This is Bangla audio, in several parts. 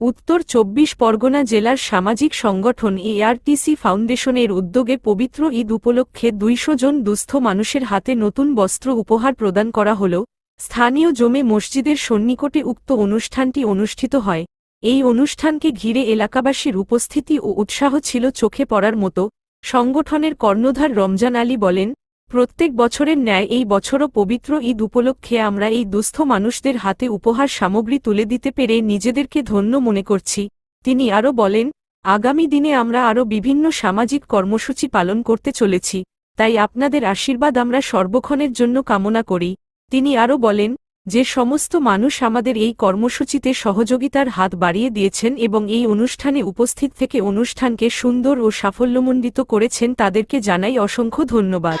উত্তর চব্বিশ পরগনা জেলার সামাজিক সংগঠন এআরটিসি ফাউন্ডেশনের উদ্যোগে পবিত্র ঈদ উপলক্ষে দুইশো জন দুস্থ মানুষের হাতে নতুন বস্ত্র উপহার প্রদান করা হল। স্থানীয় জমে মসজিদের সন্নিকটে উক্ত অনুষ্ঠানটি অনুষ্ঠিত হয়। এই অনুষ্ঠানকে ঘিরে এলাকাবাসীর উপস্থিতি ও উৎসাহ ছিল চোখে পড়ার মতো। সংগঠনের কর্ণধার রমজান আলী বলেন প্রত্যেক বছরের ন্যায় এই বছরও পবিত্র ঈদ উপলক্ষে আমরা এই দুস্থ মানুষদের হাতে উপহার সামগ্রী তুলে দিতে পেরে নিজেদেরকে ধন্য মনে করছি। তিনি আরও বলেন, আগামী দিনে আমরা আরও বিভিন্ন সামাজিক কর্মসূচি পালন করতে চলেছি, তাই আপনাদের আশীর্বাদ আমরা সর্বক্ষণের জন্য কামনা করি। তিনি আরও বলেন, যে সমস্ত মানুষ আমাদের এই কর্মসূচিতে সহযোগিতার হাত বাড়িয়ে দিয়েছেন এবং এই অনুষ্ঠানে উপস্থিত থেকে অনুষ্ঠানকে সুন্দর ও সাফল্যমণ্ডিত করেছেন তাদেরকে জানাই অসংখ্য ধন্যবাদ।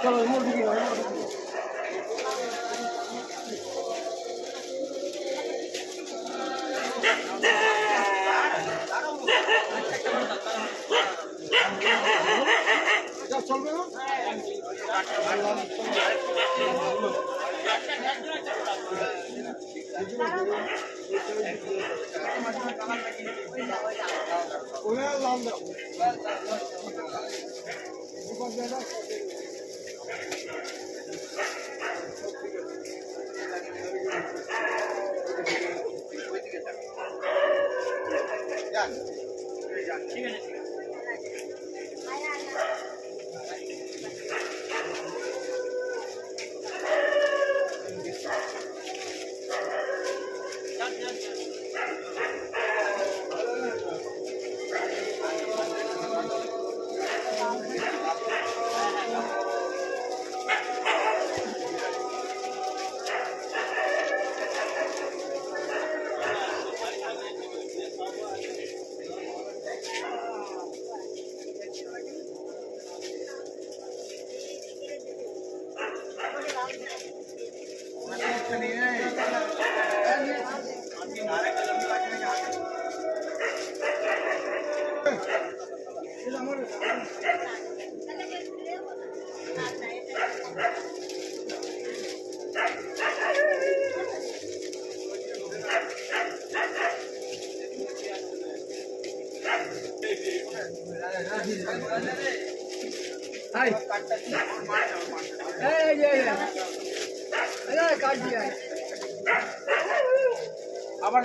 চলো মুরগি চলবে না? Oyalandı. Bu kadar. আমার হাই এই যে এই কাট দিয়া আবার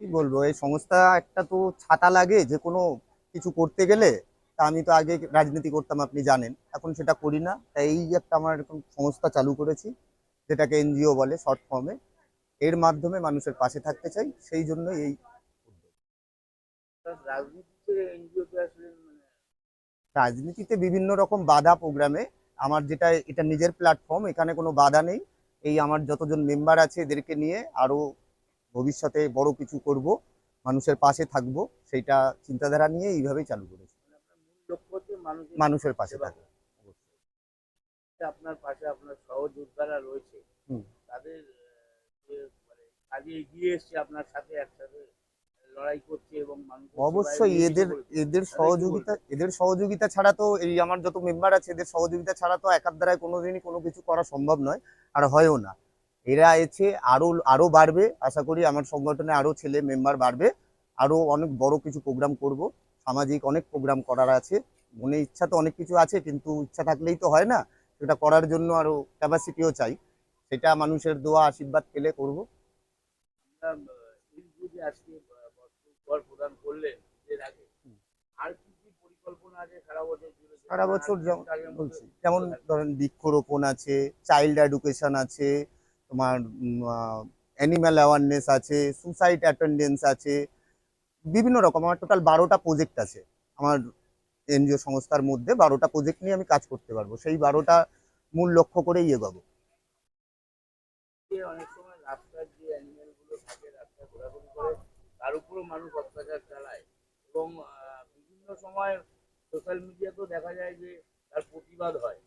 কি বলব এই সংস্থা একটা তো ছাতা লাগে যে কোনো কিছু করতে গেলে তা আমি তো আগে রাজনীতি করতাম আপনি জানেন। এখন সেটা করি না তাই এই একটা আমার এরকম সংস্থা চালু করেছি যেটাকে এনজিও বলে শর্ট ফর্মে। এর মাধ্যমে মানুষের পাশে থাকতে চাই সেই জন্য এই রাজনীতিতে বিভিন্ন রকম বাধা প্রোগ্রামে আমার যেটা এটা নিজের প্ল্যাটফর্ম এখানে কোনো বাধা নেই। এই আমার যতজন মেম্বার আছে এদেরকে নিয়ে আরও ভবিষ্যতে বড় কিছু করব মানুষের পাশে থাকব সেইটা চিন্তাধারা নিয়ে এইভাবেই চালু করেছি। লক্ষ্য মানুষের পাশে থাকব আপনার পাশে আপনার সহযোদ্ধারা রয়েছে। তাদের মানে কাজে এগিয়ে এসছে আপনার সাথে একসাথে লড়াই করছে এবং অবশ্যই এদের এদের সহযোগিতা এদের সহযোগিতা ছাড়া তো এই আমার যত মেম্বার আছে এদের সহযোগিতা ছাড়া তো একার দ্বারায় কোনোদিনই কোনো কিছু করা সম্ভব নয় আর হয়ও না। এরা এসে আরও আরও বাড়বে আশা করি আমার সংগঠনে আরও ছেলে মেম্বার বাড়বে আরও অনেক বড় কিছু প্রোগ্রাম করব। সামাজিক অনেক প্রোগ্রাম করার আছে মনে ইচ্ছা তো অনেক কিছু আছে কিন্তু ইচ্ছা থাকলেই তো হয় না। সেটা করার জন্য আরও ক্যাপাসিটিও চাই। সেটা মানুষের দোয়া আশীর্বাদ পেলে করব। আজকে আহ, প্রদান করলেন ঈদের আগে। আর কি কি পরিকল্পনা আছে? সারা বছর জুড়ে সারা বছর যেমন বলছি যেমন ধরেন বৃক্ষরোপণ আছে চাইল্ড এডুকেশন আছে তোমার অ্যানিম্যাল অ্যাওয়ারনেস আছে সুসাইড অ্যাটেন্ডেন্স আছে বিভিন্ন রকম। আমার টোটাল বারোটা প্রজেক্ট আছে। আমার এনজিও সংস্থার মধ্যে বারোটা প্রজেক্ট নিয়ে আমি কাজ করতে পারব। সেই বারোটা মূল লক্ষ্য করেই এগোবো। অনেক সময় রাস্তার যে অ্যানিমেল থাকে রাস্তায় ঘোরাঘুরি করে তার উপরেও মানুষ অত্যাচার চালায় এবং বিভিন্ন সময় সোশ্যাল মিডিয়াতেও দেখা যায় যে তার প্রতিবাদ হয়।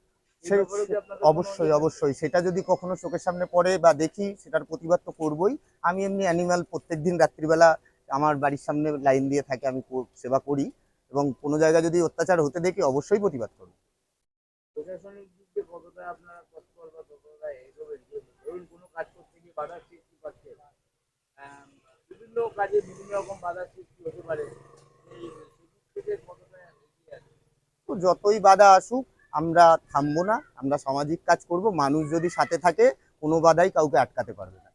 অবশ্যই অবশ্যই। সেটা যদি কখনো চোখের সামনে পড়ে বা দেখি সেটার প্রতিবাদ তো করবোই। আমি এমনি অ্যানিমাল প্রত্যেকদিন রাত্রিবেলা আমার বাড়ির সামনে লাইন দিয়ে থাকে আমি সেবা করি এবং কোনো জায়গায় যদি অত্যাচার হতে দেখি অবশ্যই প্রতিবাদ করব। প্রশাসনিক দিক দিয়ে কতটা আপনারা তৎপর বা ততটা এগোবেন ধরুন কোনো কাজ করতে গিয়ে আম, বিভিন্ন কাজে বিভিন্ন রকম বাধা সৃষ্টি হতে পারে। যতই বাধা আসুক, আমরা থামবো না, আমরা সামাজিক কাজ করব, মানুষ যদি সাথে থাকে, কোনো বাধাই কাউকে আটকাতে পারবে না।